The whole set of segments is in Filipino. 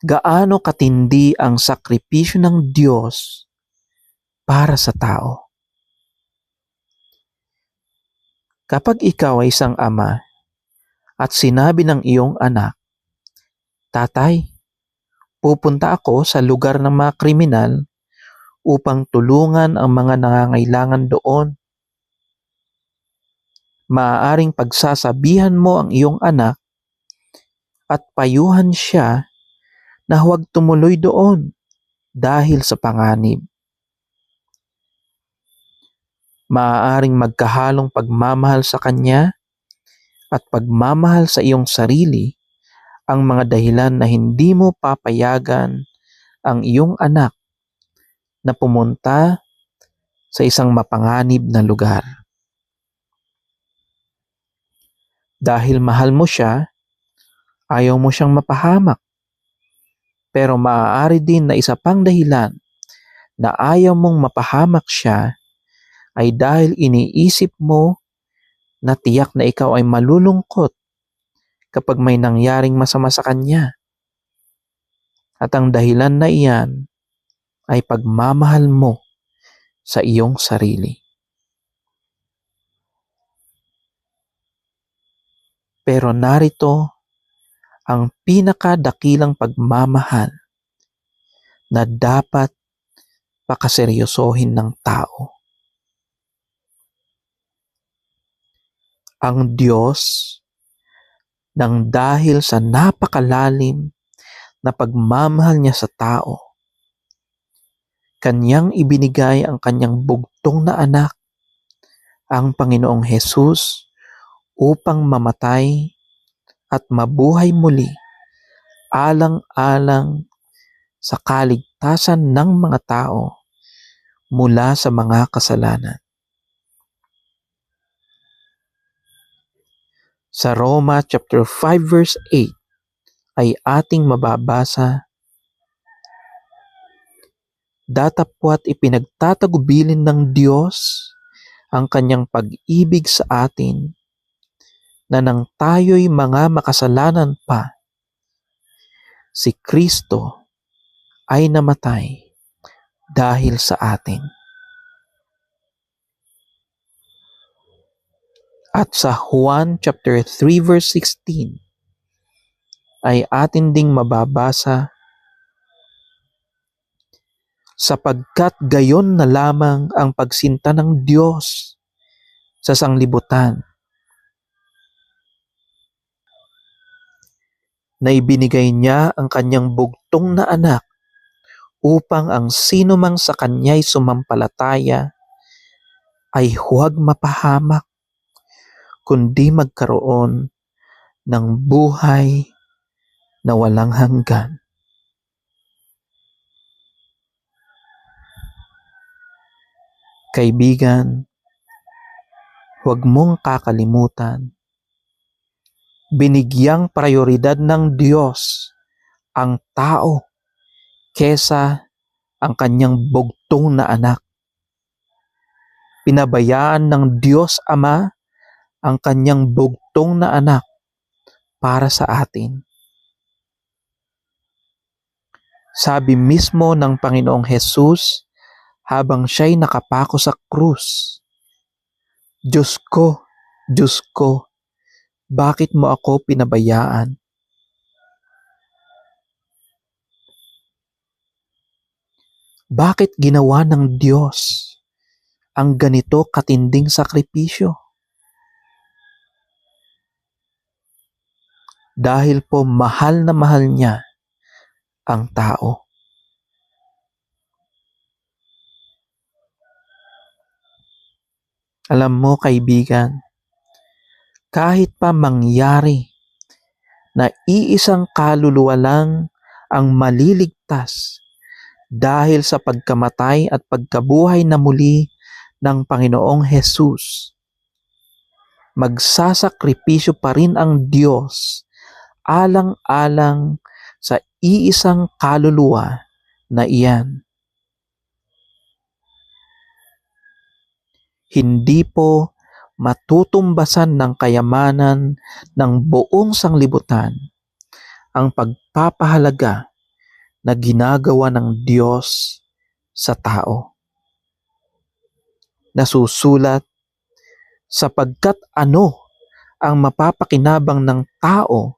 gaano katindi ang sakripisyo ng Diyos para sa tao. Kapag ikaw ay isang ama at sinabi ng iyong anak, Tatay, pupunta ako sa lugar ng mga kriminal upang tulungan ang mga nangangailangan doon. Maaaring pagsasabihan mo ang iyong anak at payuhan siya na huwag tumuloy doon dahil sa panganib. Maaaring magkahalong pagmamahal sa kanya at pagmamahal sa iyong sarili ang mga dahilan na hindi mo papayagan ang iyong anak na pumunta sa isang mapanganib na lugar. Dahil mahal mo siya, ayaw mo siyang mapahamak. Pero maaari din na isa pang dahilan na ayaw mong mapahamak siya ay dahil iniisip mo na tiyak na ikaw ay malulungkot kapag may nangyaring masama sa kanya. At ang dahilan na iyan ay pagmamahal mo sa iyong sarili. Pero narito ang pinakadakilang pagmamahal na dapat pakaseryosohin ng tao. Ang Diyos nang dahil sa napakalalim na pagmamahal niya sa tao, kanyang ibinigay ang kanyang bugtong na anak, ang Panginoong Hesus, upang mamatay at mabuhay muli alang-alang sa kaligtasan ng mga tao mula sa mga kasalanan. Sa Roma chapter 5 verse 8 ay ating mababasa Datapwat ipinagtatagubilin ng Diyos ang kanyang pag-ibig sa atin na nang tayo'y mga makasalanan pa, si Kristo ay namatay dahil sa atin. At sa Juan chapter 3 verse 16 ay atin ding mababasa sapagkat gayon na lamang ang pagsinta ng Diyos sa sanglibutan na ibinigay niya ang kanyang bugtong na anak upang ang sino mang sa kanya'y sumampalataya ay huwag mapahamak, kundi magkaroon ng buhay na walang hanggan. Kaibigan, huwag mong kakalimutan binigyang prioridad ng Diyos ang tao kesa ang kanyang bugtong na anak. Pinabayaan ng Diyos Ama ang kanyang bugtong na anak para sa atin. Sabi mismo ng Panginoong Hesus habang siya'y nakapako sa krus, Diyos ko, Diyos ko, bakit mo ako pinabayaan? Bakit ginawa ng Diyos ang ganito katinding sakripisyo? Dahil po mahal na mahal niya ang tao. Alam mo kaibigan, kahit pa mangyari na iisang kaluluwa lang ang maliligtas dahil sa pagkamatay at pagkabuhay na muli ng Panginoong Hesus. Magsasakripisyo pa rin ang Diyos alang-alang sa iisang kaluluwa na iyan. Hindi po matutumbasan ng kayamanan ng buong sanglibutan ang pagpapahalaga na ginagawa ng Diyos sa tao. Nasusulat sapagkat ano ang mapapakinabang ng tao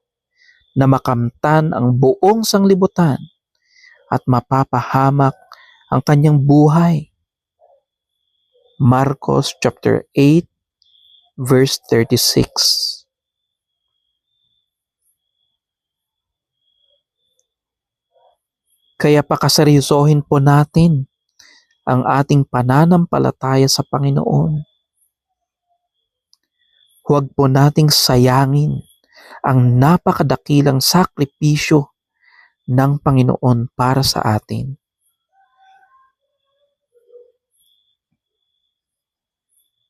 na makamtan ang buong sanglibutan at mapapahamak ang kanyang buhay. Marcos chapter 8 verse 36. Kaya pakaseryosohin po natin ang ating pananampalataya sa Panginoon. Huwag po nating sayangin ang napakadakilang sakripisyo ng Panginoon para sa atin.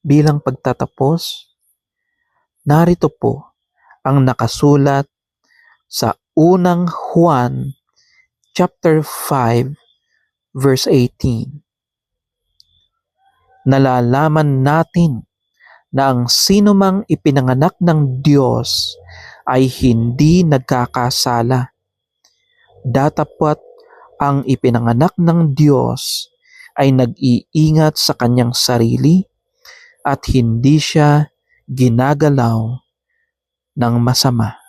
Bilang pagtatapos, narito po ang nakasulat sa unang Juan chapter 5 verse 18. Nalalaman natin na ang sinumang ipinanganak ng Diyos ay hindi nagkakasala. Datapwat ang ipinanganak ng Diyos ay nag-iingat sa kanyang sarili at hindi siya ginagalaw ng masama.